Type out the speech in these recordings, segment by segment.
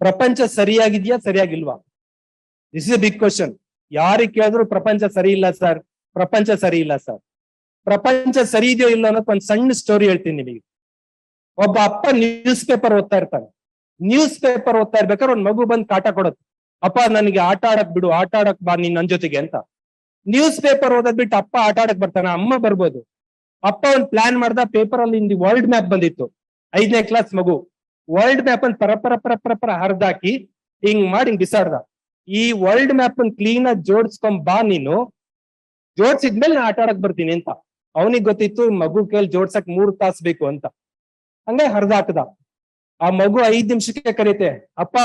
ಪ್ರಪಂಚ ಸರಿಯಾಗಿದ್ಯಾ, ಸರಿಯಾಗಿಲ್ವಾ? ದಿಸ್ ಇಸ್ ಬಿಗ್ ಕ್ವಶನ್ ಯಾರಿಗೆ ಕೇಳಿದ್ರು ಪ್ರಪಂಚ ಸರಿ ಇಲ್ಲ ಸರ್, ಪ್ರಪಂಚ ಸರಿ ಇಲ್ಲ ಸರ್. ಪ್ರಪಂಚ ಸರಿ ಇದೆಯೋ ಇಲ್ಲ ಅನ್ನೋದು ಒಂದ್ ಸಣ್ಣ ಸ್ಟೋರಿ ಹೇಳ್ತೀನಿ ನಿಮಗೆ. ಒಬ್ಬ ಅಪ್ಪ ನ್ಯೂಸ್ ಪೇಪರ್ ಓದ್ತಾ ಇರ್ತಾನೆ. ನ್ಯೂಸ್ ಪೇಪರ್ ಓದ್ತಾ ಇರ್ಬೇಕಾದ್ರೆ ಒಂದ್ ಮಗು ಬಂದ್ ಕಾಟ ಕೊಡುತ್ತೆ ಅಪ್ಪ, ನನಗೆ ಆಟ ಆಡಕ್ ಬಿಡು, ಆಟ ಆಡಕ್ ಬಾ ನೀನ್ ನನ್ ಜೊತೆಗೆ ಅಂತ. ನ್ಯೂಸ್ ಪೇಪರ್ ಓದೋದ್ ಬಿಟ್ಟು ಅಪ್ಪ ಆಟ ಆಡಕ್ ಬರ್ತಾನೆ, ಅಮ್ಮ ಬರ್ಬೋದು. ಅಪ್ಪ ಒಂದ್ ಪ್ಲಾನ್ ಮಾಡ್ದ ಪೇಪರ್ ಅಲ್ಲಿ ವರ್ಲ್ಡ್ ಮ್ಯಾಪ್ ಬಂದಿತ್ತು. ಐದನೇ ಕ್ಲಾಸ್ ಮಗು. ವರ್ಲ್ಡ್ ಮ್ಯಾಪ್ ಅನ್ನು ಪರಪರ ಪರ ಪರ ಹರಿದಾಕಿ ಹಿಂಗ್ ಮಾಡಿ ಹಿಂಗ್ ಬಿಸಾಡ್ದ. ಈ ವರ್ಲ್ಡ್ ಮ್ಯಾಪ್ ಅನ್ನು ಕ್ಲೀನ್ ಆಗಿ ಜೋಡಿಸ್ಕೊಂಡ್ ಬಾ ನೀನು. ಜೋಡ್ಸಿದ್ಮೇಲೆ ನಾ ಆಟ ಆಡಕ್ ಬರ್ತೀನಿ ಅಂತ. ಅವನಿಗೆ ಗೊತ್ತಿತ್ತು ಮಗು ಕೇಳಿ ಜೋಡ್ಸಕ್ ಮೂರ್ ತಾಸ್ ಬೇಕು ಅಂತ. ಹಂಗೆ ಹರಿದಾಕದ. ಆ ಮಗು ಐದ್ ನಿಮಿಷಕ್ಕೆ ಕರೀತೆ, ಅಪ್ಪ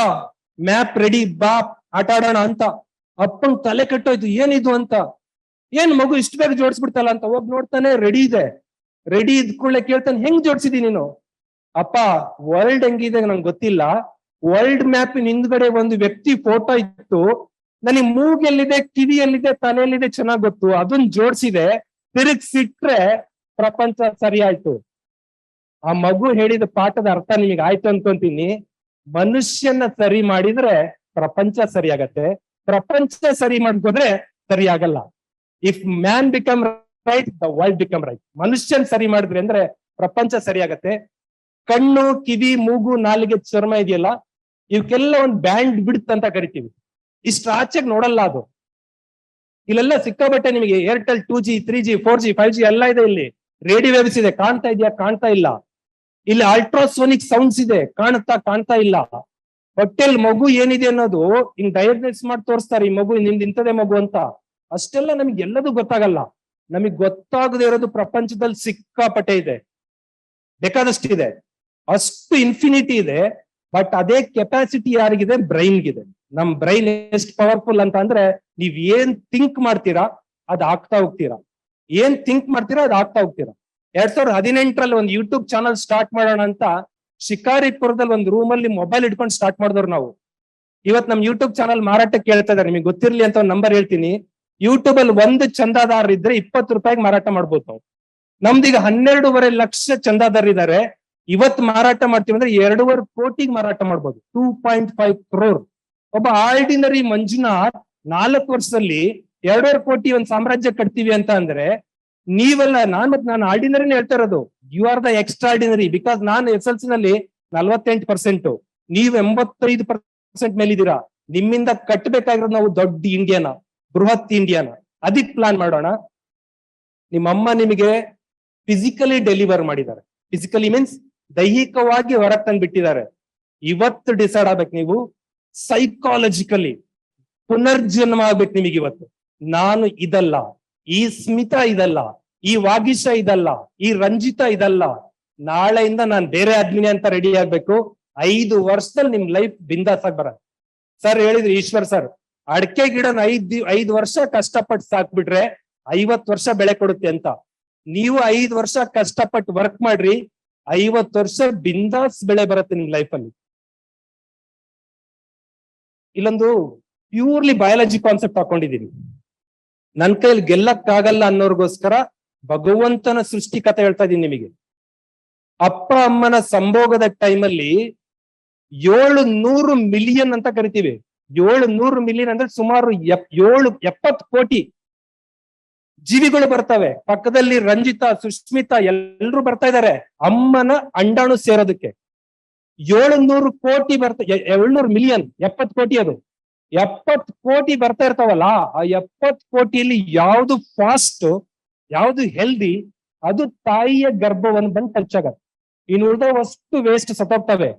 ಮ್ಯಾಪ್ ರೆಡಿ ಬಾ, ಆಟ ಆಡೋಣ ಅಂತ. ಅಪ್ಪಂಗ್ ತಲೆ ಕಟ್ಟೋಯ್ತು, ಏನಿದು ಅಂತ? ಏನ್ ಮಗು ಇಷ್ಟು ಬೇಗ ಜೋಡಿಸ್ಬಿಡ್ತಲ್ಲ ಅಂತ. ಹೋಗ್ ನೋಡ್ತಾನೆ ರೆಡಿ ಇದೆ. ರೆಡಿ ಇದ್ ಕೂಡಲೇ ಕೇಳ್ತಾನೆ, ಹೆಂಗ್ ಜೋಡಿಸಿದಿ ನೀನು? ಅಪ್ಪ ವರ್ಲ್ಡ್ ಹೆಂಗಿದೆ ನಂಗೆ ಗೊತ್ತಿಲ್ಲ. ವರ್ಲ್ಡ್ ಮ್ಯಾಪ್ ಹಿಂದ್ಗಡೆ ಒಂದು ವ್ಯಕ್ತಿ ಫೋಟೋ ಇತ್ತು. ನನಗೆ ಮೂಗ್ ಎಲ್ಲಿದೆ ಕಿವಿ ಎಲ್ಲಿದೆ ತಲೆಯಲ್ಲಿದೆ ಚೆನ್ನಾಗ್ ಗೊತ್ತು. ಅದನ್ನ ಜೋಡ್ಸಿದೆ. ತಿರುಗ್ಸಿಟ್ರೆ ಪ್ರಪಂಚ ಸರಿ ಆಯ್ತು ಆ ಮಗು ಹೇಳಿದ ಪಾಠದ ಅರ್ಥ ನಿಮಗೆ ಆಯ್ತು ಅನ್ಕೊಂತೀನಿ. ಮನುಷ್ಯನ ಸರಿ ಮಾಡಿದ್ರೆ ಪ್ರಪಂಚ ಸರಿ ಆಗತ್ತೆ ಪ್ರಪಂಚ ಸರಿ ಮಾಡ್ಕೋದ್ರೆ ಸರಿ ಆಗಲ್ಲ if man become right the world become right ಮನುಷ್ಯನ್ ಸರಿ ಮಾಡಿದ್ರೆ ಅಂದ್ರೆ ಪ್ರಪಂಚ ಸರಿ ಆಗತ್ತೆ ಕಣ್ಣು, ಕಿವಿ, ಮೂಗು, ನಾಲಿಗೆ ಚರ್ಮ ಇದೆಯಲ್ಲ, ಇವಕ್ಕೆಲ್ಲ ಒಂದು ಬ್ಯಾಂಡ್ ಬಿಡ್ತ್ ಅಂತ ಕರಿತೀವಿ. ಇಷ್ಟು ಆಚೆಗೆ ನೋಡಲ್ಲ ಅದು. ಇಲ್ಲೆಲ್ಲ ಸಿಕ್ಕಾಬಟ್ಟೆ ನಿಮಗೆ Airtel two G three G four G five G ಎಲ್ಲ ಇದೆ ಇಲ್ಲಿ. ರೇಡಿಯೋ ವೇವ್ಸ್ ಇದೆ. ಕಾಣ್ತಾ ಇದೆಯಾ? ಕಾಣ್ತಾ ಇಲ್ಲ. ಇಲ್ಲಿ ಅಲ್ಟ್ರಾಸೋನಿಕ್ ಸೌಂಡ್ಸ್ ಇದೆ. ಕಾಣುತ್ತಾ ಕಾಣ್ತಾ ಇಲ್ಲ. ಹೊಟ್ಟೆಲ್ ಮಗು ಏನಿದೆ ಅನ್ನೋದು ಹಿಂಗ್ ಡಯಾಗ್ನೈಸ್ ಮಾಡಿ ತೋರಿಸ್ತಾರೆ. ಈ ಮಗು, ನಿಮ್ದು ಇಂಥದೇ ಮಗು ಅಂತ. ಅಷ್ಟೆಲ್ಲ ನಮ್ಗೆ ಎಲ್ಲದೂ ಗೊತ್ತಾಗಲ್ಲ. ನಮಗ್ ಗೊತ್ತಾಗದೇ ಇರೋದು ಪ್ರಪಂಚದಲ್ಲಿ ಸಿಕ್ಕಾಪಟ್ಟೆ ಇದೆ. ಬೇಕಾದಷ್ಟಿದೆ. ಅಷ್ಟು ಇನ್ಫಿನಿಟಿ ಇದೆ ಬಟ್ ಅದೇ ಕೆಪಾಸಿಟಿ ಯಾರಿಗಿದೆ? ಬ್ರೈನ್ಗಿದೆ. ನಮ್ ಬ್ರೈನ್ ಎಷ್ಟು ಪವರ್ಫುಲ್ ಅಂತ ಅಂದ್ರೆ, ನೀವ್ ಏನ್ ಥಿಂಕ್ ಮಾಡ್ತೀರಾ, ಅದ್ ಆಗ್ತಾ ಹೋಗ್ತೀರಾ. ಏನ್ ಥಿಂಕ್ ಮಾಡ್ತೀರಾ, ಅದ್ ಆಗ್ತಾ ಹೋಗ್ತೀರಾ. ಎರಡ್ ಸಾವಿರದ ಹದಿನೆಂಟರಲ್ಲಿ ಒಂದು ಯೂಟ್ಯೂಬ್ ಚಾನಲ್ ಸ್ಟಾರ್ಟ್ ಮಾಡೋಣ ಅಂತ, ಶಿಕಾರಿಪುರದಲ್ಲಿ ಒಂದು ರೂಮ್ ಅಲ್ಲಿ ಮೊಬೈಲ್ ಇಟ್ಕೊಂಡು ಸ್ಟಾರ್ಟ್ ಮಾಡಿದ್ರು ನಾವು. ಇವತ್ ನಮ್ ಯೂಟ್ಯೂಬ್ ಚಾನಲ್ ಮಾರಾಟಕ್ಕೆ ಕೇಳ್ತಾ ಇದಾರೆ, ನಿಮಗೆ ಗೊತ್ತಿರ್ಲಿ ಅಂತ ಒಂದು ನಂಬರ್ ಹೇಳ್ತೀನಿ. ಯೂಟ್ಯೂಬ್ ಅಲ್ಲಿ ಒಂದು ಚಂದಾದಾರ ಇದ್ರೆ ಇಪ್ಪತ್ತು ರೂಪಾಯಿಗೆ ಮಾರಾಟ ಮಾಡ್ಬೋದು ನಾವು. ನಮ್ದೀಗ ಹನ್ನೆರಡೂವರೆ ಲಕ್ಷ ಚಂದಾದಾರ ಇದ್ದಾರೆ ಇವತ್ ಮಾರಾಟ ಮಾಡ್ತೀವಿ ಅಂದ್ರೆ ಎರಡೂವರೆ ಕೋಟಿಗೆ ಮಾರಾಟ ಮಾಡ್ಬೋದು. ಟೂ ಪಾಯಿಂಟ್ ಫೈವ್ ಕ್ರೋರ್ ಒಬ್ಬ ಆರ್ಡಿನರಿ ಮಂಜುನಾಥ್ ನಾಲ್ಕು ವರ್ಷದಲ್ಲಿ ಎರಡೂವರೆ ಕೋಟಿ ಒಂದ್ ಸಾಮ್ರಾಜ್ಯ ಕಟ್ತೀವಿ ಅಂತ ಅಂದ್ರೆ ನೀವೆಲ್ಲ ನಾನ್ ಮತ್ತೆ ನಾನು ಆರ್ಡಿನರಿನೇ ಹೇಳ್ತಾ ಇರೋದು. You are the extraordinary because ನಾನು ಎಸ್ ಎಲ್ ಸಿ ನಲ್ಲಿ ನಲ್ವತ್ತೆಂಟು ಪರ್ಸೆಂಟ್ ನೀವು ಎಂಬತ್ತೈದು ಪರ್ಸೆಂಟ್ ಮೇಲಿದ್ದೀರಾ. ನಿಮ್ಮಿಂದ ಕಟ್ಟಬೇಕಾಗಿರೋದು ನಾವು ದೊಡ್ಡ ಇಂಡಿಯಾನ ಬೃಹತ್ ಇಂಡಿಯಾನ ಅದಕ್ ಪ್ಲಾನ್ ಮಾಡೋಣ. ನಿಮ್ಮಮ್ಮ ನಿಮಗೆ ಫಿಸಿಕಲಿ ಡೆಲಿವರ್ ಮಾಡಿದ್ದಾರೆ. ಫಿಸಿಕಲಿ ಮೀನ್ಸ್ ದೈಹಿಕವಾಗಿ ಹೊರಗ್ ತಂದು ಬಿಟ್ಟಿದ್ದಾರೆ. ಇವತ್ತು ಡಿಸೈಡ್ ಆಗ್ಬೇಕು ನೀವು ಸೈಕಾಲಜಿಕಲಿ ಪುನರ್ಜನ್ಮ ಆಗ್ಬೇಕು ನಿಮಗೆ ಇವತ್ತು. ನಾನು ಇದಲ್ಲ, ಈ ಸ್ಮಿತಾ ಇದಲ್ಲ, ಈ ವಾಗೀಶ ಇದಲ್ಲ, ಈ ರಂಜಿತಾ ಇದಲ್ಲ. ನಾಳೆಯಿಂದ ನಾನು ಬೇರೆ ಆದ್ಮಿನಿ ಅಂತ ರೆಡಿ ಆಗ್ಬೇಕು. ಐದು ವರ್ಷದಲ್ಲಿ ನಿಮ್ ಲೈಫ್ ಬಿಂದಾಸ್ ಆಗಿ ಬರ ಸರ್ ಹೇಳಿದ್ರು, ಈಶ್ವರ್ ಸರ್ ಅಡಕೆ ಗಿಡನ ಐದ್ ಐದ್ ವರ್ಷ ಕಷ್ಟಪಟ್ಟು ಸಾಕ್ಬಿಟ್ರೆ ಐವತ್ ವರ್ಷ ಬೆಳೆ ಕೊಡುತ್ತೆ ಅಂತ. ನೀವು ಐದು ವರ್ಷ ಕಷ್ಟಪಟ್ಟು ವರ್ಕ್ ಮಾಡ್ರಿ ಐವತ್ ವರ್ಷ ಬಿಂದಾಸ್ ಬೆಳೆ ಬರುತ್ತೆ ನಿಮ್ ಲೈಫ್ ಅಲ್ಲಿ. ಇಲ್ಲೊಂದು ಪ್ಯೂರ್ಲಿ ಬಯಾಲಜಿ ಕಾನ್ಸೆಪ್ಟ್ ಹಾಕೊಂಡಿದೀನಿ. ನನ್ ಕೈಲಿ ಗೆಲ್ಲಕ್ಕಾಗಲ್ಲ ಅನ್ನೋರ್ಗೋಸ್ಕರ ಭಗವಂತನ ಸೃಷ್ಟಿ ಕಥೆ ಹೇಳ್ತಾ ಇದೀನಿ ನಿಮಗೆ. ಅಪ್ಪ, ಅಮ್ಮನ ಸಂಭೋಗದ ಟೈಮಲ್ಲಿ ಏಳು ನೂರು ಮಿಲಿಯನ್ ಅಂತ ಕರಿತೀವಿ. ಏಳು ನೂರು ಮಿಲಿಯನ್ ಅಂದ್ರೆ ಸುಮಾರು ಏಳು ಎಪ್ಪತ್ ಕೋಟಿ ಜೀವಿಗಳು ಬರ್ತವೆ. ಪಕ್ಕದಲ್ಲಿ ರಂಜಿತಾ ಸುಷ್ಮಿತಾ ಎಲ್ರು ಬರ್ತಾ ಇದಾರೆ. ಅಮ್ಮನ ಅಂಡಾಣು ಸೇರೋದಕ್ಕೆ. ಏಳುನೂರು ಕೋಟಿ ಬರ್ತಾ ಏಳ್ನೂರು ಮಿಲಿಯನ್ ಎಪ್ಪತ್ ಕೋಟಿ ಅದು. ಎಪ್ಪತ್ ಕೋಟಿ ಬರ್ತಾ ಇರ್ತಾವಲ್ಲ, ಆ ಎಪ್ಪತ್ ಕೋಟಿಯಲ್ಲಿ ಯಾವ್ದು ಫಾಸ್ಟ್ ಯಾವ್ದು ಹೆಲ್ದಿ ಅದು ತಾಯಿಯ ಗರ್ಭವನ್ನು ಬಂದು ಟಚ್ ಇನ್ನು ವಸ್ತು ವೇಸ್ಟ್ ಸತ್ತೋಗ್ತವೆ.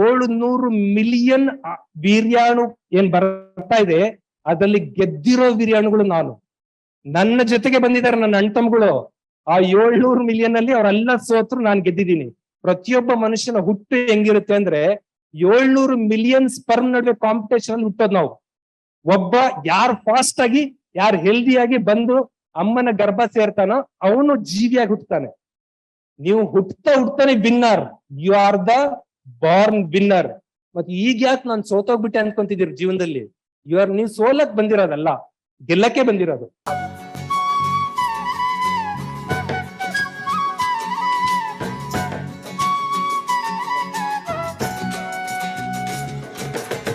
ಏಳುನೂರು ಮಿಲಿಯನ್ ವೀರ್ಯಾಣು ಏನ್ ಬರ್ತಾ ಇದೆ, ಅದರಲ್ಲಿ ಗೆದ್ದಿರೋ ವೀರ್ಯಾಣುಗಳು ನಾನು. ನನ್ನ ಜೊತೆಗೆ ಬಂದಿದ್ದಾರೆ ನನ್ನ ಅಣ್ತಮ್ಗಳು. ಆ ಏಳ್ನೂರು ಮಿಲಿಯನ್ ಅಲ್ಲಿ ಅವರೆಲ್ಲ ಸೋತ್ರು ನಾನು ಗೆದ್ದಿದ್ದೀನಿ. ಪ್ರತಿಯೊಬ್ಬ ಮನುಷ್ಯನ ಹುಟ್ಟು ಹೆಂಗಿರುತ್ತೆ ಅಂದ್ರೆ ಏಳ್ನೂರು ಮಿಲಿಯನ್ ಸ್ಪರ್ಮ್ ನಡುವೆ ಕಾಂಪಿಟೇಷನ್ ಅಲ್ಲಿ ಹುಟ್ಟೋದು ನಾವು. ಒಬ್ಬ ಯಾರು ಫಾಸ್ಟ್ ಆಗಿ, ಯಾರು ಹೆಲ್ದಿಯಾಗಿ ಬಂದು ಅಮ್ಮನ ಗರ್ಭ ಸೇರ್ತಾನೋ ಅವನು ಜೀವಿಯಾಗಿ ಹುಟ್ಟುತ್ತಾನೆ ನೀವು ಹುಟ್ತಾ ಹುಟ್ತಾನೆ winner you are the born winner ಮತ್ತೆ ಈಗ ಯಾಕೆ ನಾನು ಸೋತೋಗ್ಬಿಟ್ಟೆ ಅನ್ಕೊಂತಿದ್ದೀರಿ ಜೀವನದಲ್ಲಿ? ಯು ಆರ್ ನೀವು ಸೋಲಕ್ ಬಂದಿರೋದಲ್ಲ. ಗೆಲ್ಲಕ್ಕೆ ಬಂದಿರೋದು.